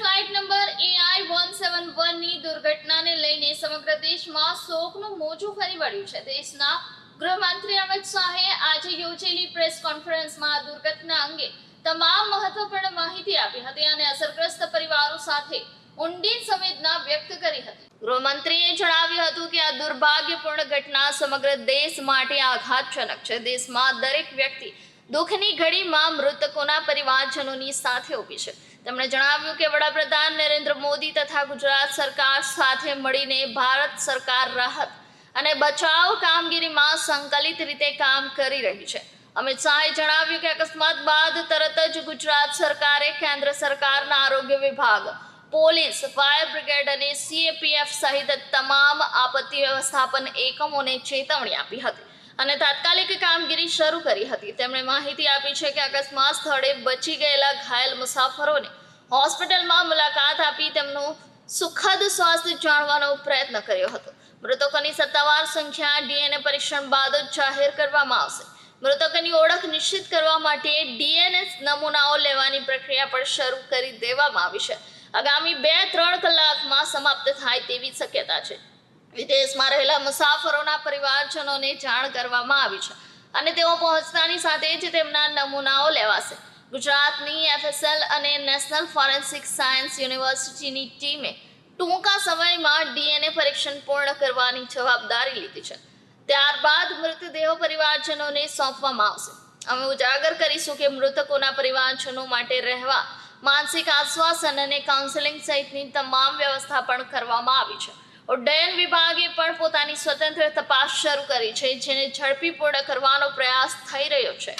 Flight number AI one દુર્ઘટનાને લઈને સમગ્ર દેશમાં શોકનું મોજું ફરી વળ્યું છે. દેશના ગૃહમંત્રી અમિત શાહે આજે યોજેલી પ્રેસ કોન્ફરન્સમાં દુર્ઘટના અંગે તમામ મહત્વપૂર્ણ માહિતી આપી હતી અને અસરગ્રસ્ત પરિવારો સાથે ઊંડી સંવેદના વ્યક્ત કરી હતી. ગૃહમંત્રીએ જણાવ્યું હતું કે આ દુર્ભાગ્યપૂર્ણ ઘટના સમગ્ર દેશ માટે આઘાતજનક છે. દેશમાં દરેક વ્યક્તિ દુઃખની ઘડીમાં મૃતકોના પરિવારજનોની સાથે ઊભી છે. તેમણે જણાવ્યું કે વડાપ્રધાન નરેન્દ્ર મોદી તથા ગુજરાત સરકાર સાથે મળીને ભારત સરકાર રાહત અને બચાવ કામગીરીમાં સંકલિત રીતે કામ કરી રહી છે. અમિત શાહે જણાવ્યું કે અકસ્માત બાદ તરત જ ગુજરાત સરકારે કેન્દ્ર સરકારના આરોગ્ય વિભાગ, પોલીસ, ફાયર બ્રિગેડ અને સીએપીએફ સહિત તમામ આપત્તિ વ્યવસ્થાપન એકમોને ચેતવણી આપી હતી અને તાત્કાલિક કામગીરી શરૂ કરી હતી. તેમણે માહિતી આપી છે કે અકસ્માત સ્થળે બચી ગયેલા ઘાયલ મુસાફરોને હોસ્પિટલમાં મુલાકાત આપી તેમનું સુખદ સ્વાસ્થ્ય જાણવાનો પ્રયત્ન કર્યો હતો. મૃતકોની સત્તાવાર સંખ્યા ડીએનએ પરીક્ષણ બાદ જાહેર કરવામાં આવશે. મૃતકોની ઓળખ નિશ્ચિત કરવા માટે ડીએનએ નમૂનાઓ લેવાની પ્રક્રિયા પણ શરૂ કરી દેવામાં આવી છે. આગામી બે ત્રણ કલાકમાં સમાપ્ત થાય તેવી શક્યતા છે. વિદેશમાં રહેલા મુસાફરોના પરિવારજનોને જાણ કરવામાં આવી છે. અને તેઓ પહોંચતાની સાથે જ તેમના નમૂનાઓ લેવાશે. ગુજરાતની એફએસએલ અને નેશનલ ફોરેન્સિક સાયન્સ યુનિવર્સિટીની ટીમે ટૂંકા સમયમાં ડીએનએ પરીક્ષણ પૂર્ણ કરવાની જવાબદારી લીધી છે. ત્યારબાદ મૃતદેહો પરિવારજનોને સોંપવામાં આવશે. અમે ઉજાગર કરીશું કે મૃતકોના પરિવારજનો માટે રહેવા, માનસિક આશ્વાસન અને કાઉન્સેલિંગ સહિતની તમામ વ્યવસ્થા પણ કરવામાં આવી છે. ઉડ્ડયન વિભાગે પણ પોતાની સ્વતંત્ર તપાસ શરૂ કરી છે, જેને ઝડપી પૂર્ણ કરવાનો પ્રયાસ થઈ રહ્યો છે.